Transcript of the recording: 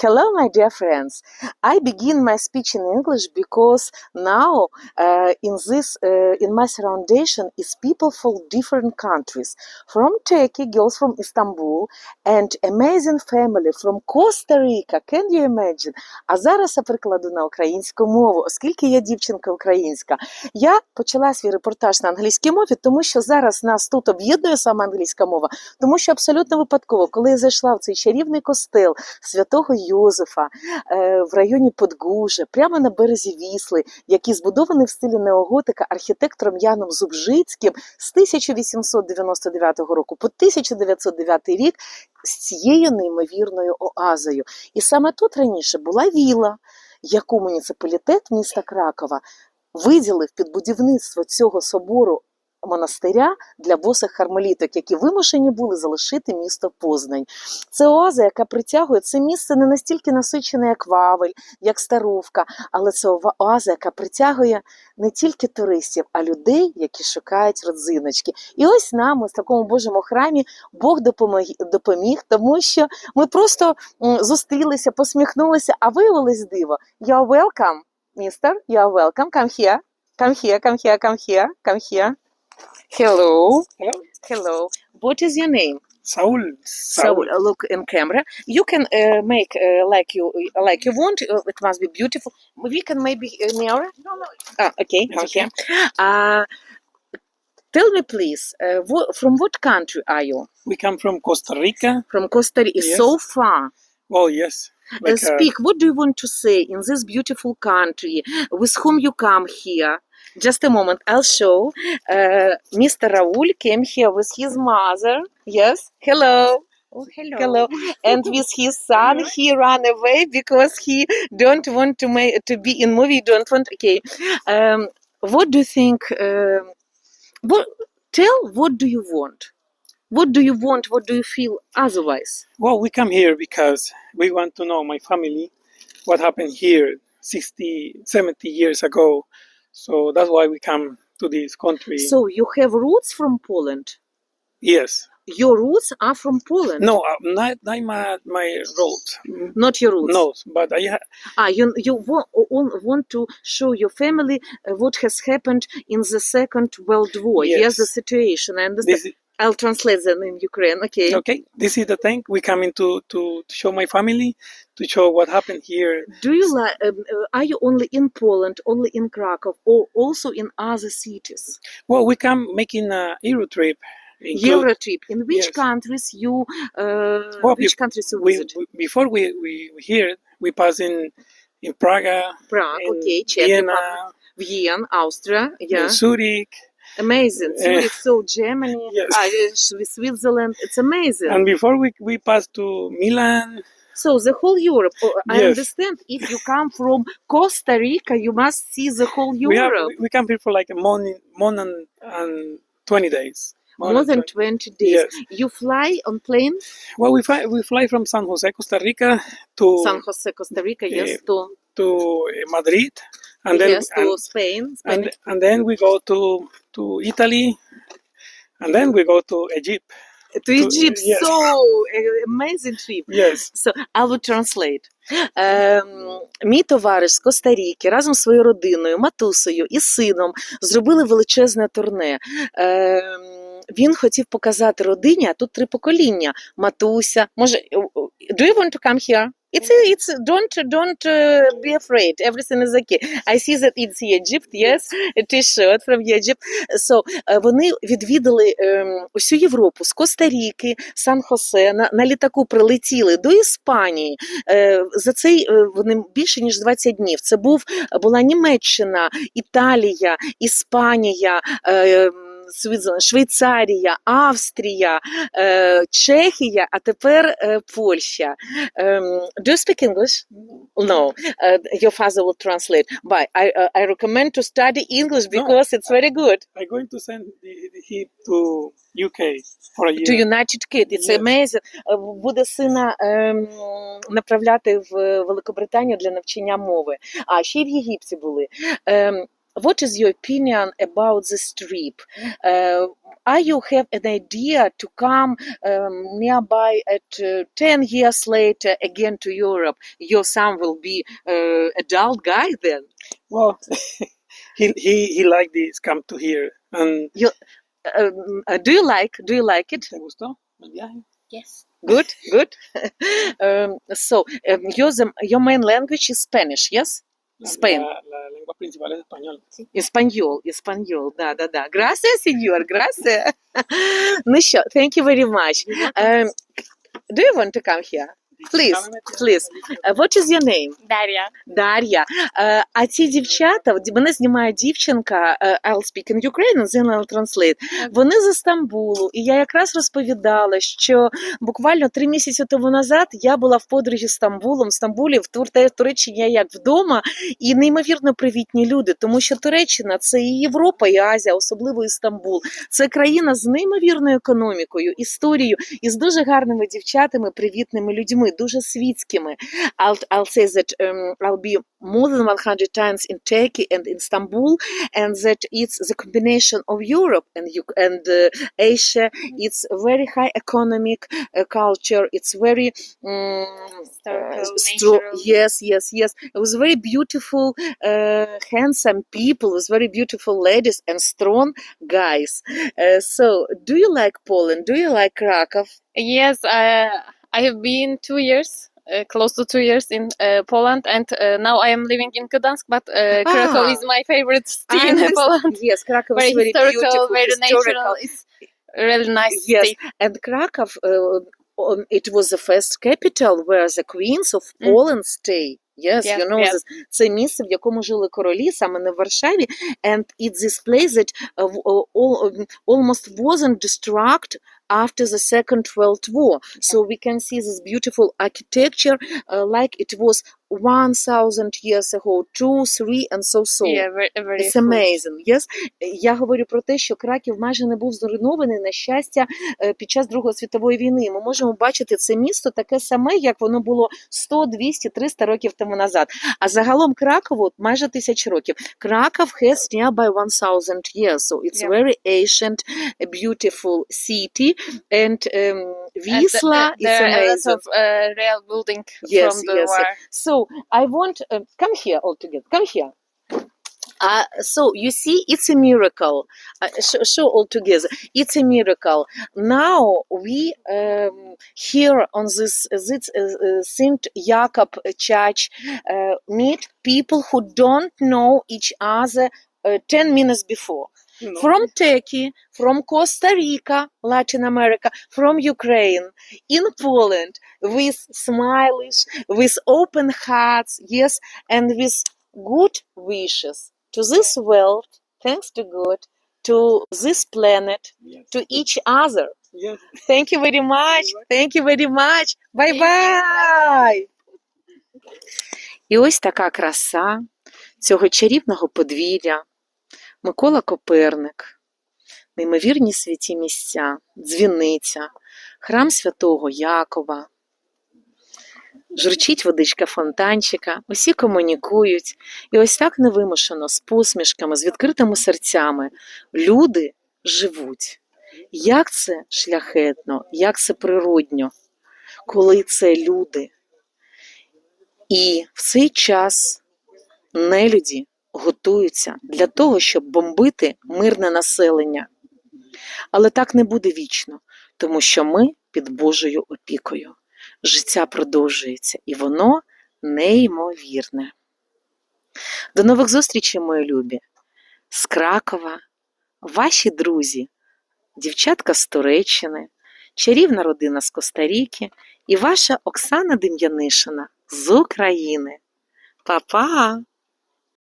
Hello, my dear friends. I begin my speech in English because now uh, in this uh, in my surroundation is people from different countries, from Turkey, girls from Istanbul, and amazing family from Costa Rica. Can you imagine? А зараз я перекладу на українську мову, оскільки я дівчинка українська. Я почала свій репортаж на англійській мові, тому що зараз нас тут об'єднує саме англійська мова, тому що абсолютно випадково, коли я зайшла в цей чарівний костел святого Йозефа е, в районі Подгужа, прямо на березі Вісли, який збудований в стилі неоготика архітектором Яном Зубжицьким з 1899 року по 1909 рік з цією неймовірною оазою. І саме тут раніше була віла, яку муніципалітет міста Кракова виділив під будівництво цього собору монастиря для босих хармеліток, які вимушені були залишити місто Познань. Це оаза, яка притягує це місце не настільки насичене, як Вавель, як Старовка, але це оаза, яка притягує не тільки туристів, а людей, які шукають родзиночки. І ось нам, в такому Божому храмі, Бог допоміг, тому що ми просто зустрілися, посміхнулися, а виявилось диво. You're welcome, mister, you're welcome, come here, come here, come here, come here, come here. Hello, Hello, hello. What is your name? Saul. So uh, look in camera. You can uh, make uh, like you like you want. Uh, it must be beautiful. We can maybe uh, mirror. No, no. Ah, okay, It's okay. Uh, tell me, please, uh, wh- from what country are you? We come from Costa Rica. From Costa Rica. Yes. So far. Oh, yes. Uh, Like, uh, speak. What do you want to say in this beautiful country? With whom you come here? Just a moment. I'll show. Uh, Mr. Raul came here with his mother. Yes. Hello. Oh, hello. Hello. And with his son, he ran away because he don't want to make to be in movie. Don't want. Okay. Um, what do you think? Um, what tell? What do you want? What do you want? What do you feel otherwise? well, we come here because we want to know my family, what happened here 60, 70 years ago. So that's why we come to this country. So you have roots from Poland. yes. Your roots are from Poland. No, uh, not, not my, my road. not your roots. No, but I ha- Ah, you you want, want to show your family uh, what has happened in the Second World War. Yes, Yes. the situation. I understand. this is, I'll translate them in Ukraine. Okay. okay. This is the thing. We come in to, to, to show my family, to show what happened here. Do you like? Um, uh, are you only in Poland, only in Krakow, or also in other cities? Well, we come making a Euro trip. include- Euro trip. In which Yes. countries you? Uh, Well, which countries you visit? we before we, we we here we pass in in Praga, Prague. in Okay. Czech Vienna, Vienna, Austria. Yeah. Zurich, Amazing. Uh, Zurich, so Germany, yes. uh, Switzerland. It's amazing. and before we we pass to Milan. So the whole Europe. Oh, I Yes. understand. If you come from Costa Rica, you must see the whole We have Europe. we come here for like a morning, more than and twenty days. More than 20 days. Yes. You fly on plane? Well, we fly we fly from San Jose, Costa Rica to San Jose, Costa Rica, yes, eh, to, to uh, Madrid, and then yes, to and, Spain. Spain. and and then we go to to Italy, and then we go to Egypt. to Egypt. yes. So uh, amazing trip. Yes. So I will translate. Ем, мій товариш з Коста-Ріки разом з своєю родиною, матусею і сином зробили величезне турне. Ем, він хотів показати родині, а тут три покоління. Матуся, може, do you want to come here? It's, it's don't don't uh, be afraid. Everything is okay. I see that it's Egypt. Yes, a t-shirt from Egypt. So е, вони відвідали ем, усю Європу з Коста-Ріки, Сан-Хосе. На, на літаку прилетіли до Іспанії. Е, за цей е, вони більше ніж 20 днів. Це був була Німеччина, Італія, Іспанія. Е, Швейцарія, Австрія, е, Чехія, а тепер е, Польща. Ем, do you speak English? No. Uh, your father will translate. But I, uh, I recommend to study English because no, it's very good. I'm going to send him to UK for a year. To United Kid. It's Yes. amazing. Е, Буде сина ем, направляти в Великобританію для навчання мови. А ще й в Єгипті були. Ем, what is your opinion about this trip? Uh, are you have an idea to come um, nearby at uh, 10 years later again to Europe? Your son will be uh, adult guy then. Well, he he he liked this come to here and Um, uh, do you like? Do you like it? ¿te gustó el viaje? Yes. Good, good. um, so um, your your main language is Spanish, yes? La, Spain. La, la lengua principal es español. Español, español, да, да, да. Gracias, señor, gracias. ну що, thank you very much. Um, do you want to come here? Please, please. Uh, what is your name? Дар'я. Дар'я. Е, а ці дівчата, от мене знімає дівчинка, е, I'll speak in Ukrainian, then I'll translate. Вони з Стамбулу, і я якраз розповідала, що буквально три місяці тому назад я була в подорожі Стамбулом, в Стамбулі, в Тур- Туреччині я як вдома, і неймовірно привітні люди, тому що Туреччина це і Європа, і Азія, особливо і Стамбул. Це країна з неймовірною економікою, історією і з дуже гарними дівчатами, привітними людьми, дуже світськими. I'll, I'll say that um, I'll be more than 100 times in Turkey and in Istanbul, and that it's the combination of Europe and Uk- and uh, Asia. It's very high economic uh, culture. It's very um, Historical, uh, stro- natural. yes, yes, yes. It was very beautiful, uh, handsome people. It was very beautiful ladies and strong guys. Uh, so, do you like Poland? Do you like Krakow? Yes, uh, I have been two years, uh, close to two years in uh, Poland, and uh, now I am living in Gdansk. But uh, Krakow Ah. is my favorite city in. Poland. Yes, Krakow Very is very historical, beautiful, very historical. natural. It's really nice Yes, city. and Krakow, uh, um, it was the first capital where the queens of Mm. Poland stay. Yes, Yes, you know, yes. this, це місце, в якому жили королі, саме не в Варшаві, and it's this place that uh, w- uh, all, um, almost wasn't destroyed after the Second World War. So we can see this beautiful architecture uh, like it was 1,000 years ago, two, three, and so so. Yeah, very, very It's amazing, yes? Я говорю про те, що Краків майже не був зруйнований, на щастя, е, під час Другої світової війни. Ми можемо бачити це місто таке саме, як воно було 100, 200, 300 років тому назад. А загалом Кракову майже тисяч років. Краков has nearby 1000 years, so it's Yeah. very ancient, beautiful city, and um, Wisla the, the, is. A lot of uh, real building yes, from the yes, war. Yes. So I want uh, come here all together. Come here. Uh, so you see, it's a miracle. Uh, show, all together. It's a miracle. Now we um, here on this uh, this uh, uh, Saint Jacob Church uh, meet people who don't know each other ten minutes before No. from Turkey, from Costa Rica, Latin America, from Ukraine, in Poland, with smiles, with open hearts, yes, and with good wishes to this world, thanks to God, to this planet, Yes. to each other. Yes. Thank you very much. Thank you very much. Bye bye. І ось така краса цього чарівного подвір'я. Микола Коперник, неймовірні святі місця, дзвіниця, храм святого Якова. Журчить водичка фонтанчика, усі комунікують, і ось так невимушено, з посмішками, з відкритими серцями люди живуть. Як це шляхетно, як це природньо, коли це люди. І в цей час нелюді готуються для того, щоб бомбити мирне населення. Але так не буде вічно, тому що ми під Божою опікою. Життя продовжується, і воно неймовірне. До нових зустрічей, мої любі! З Кракова, ваші друзі, дівчатка з Туреччини, чарівна родина з Коста-Ріки і ваша Оксана Дем'янишина з України. Па-па!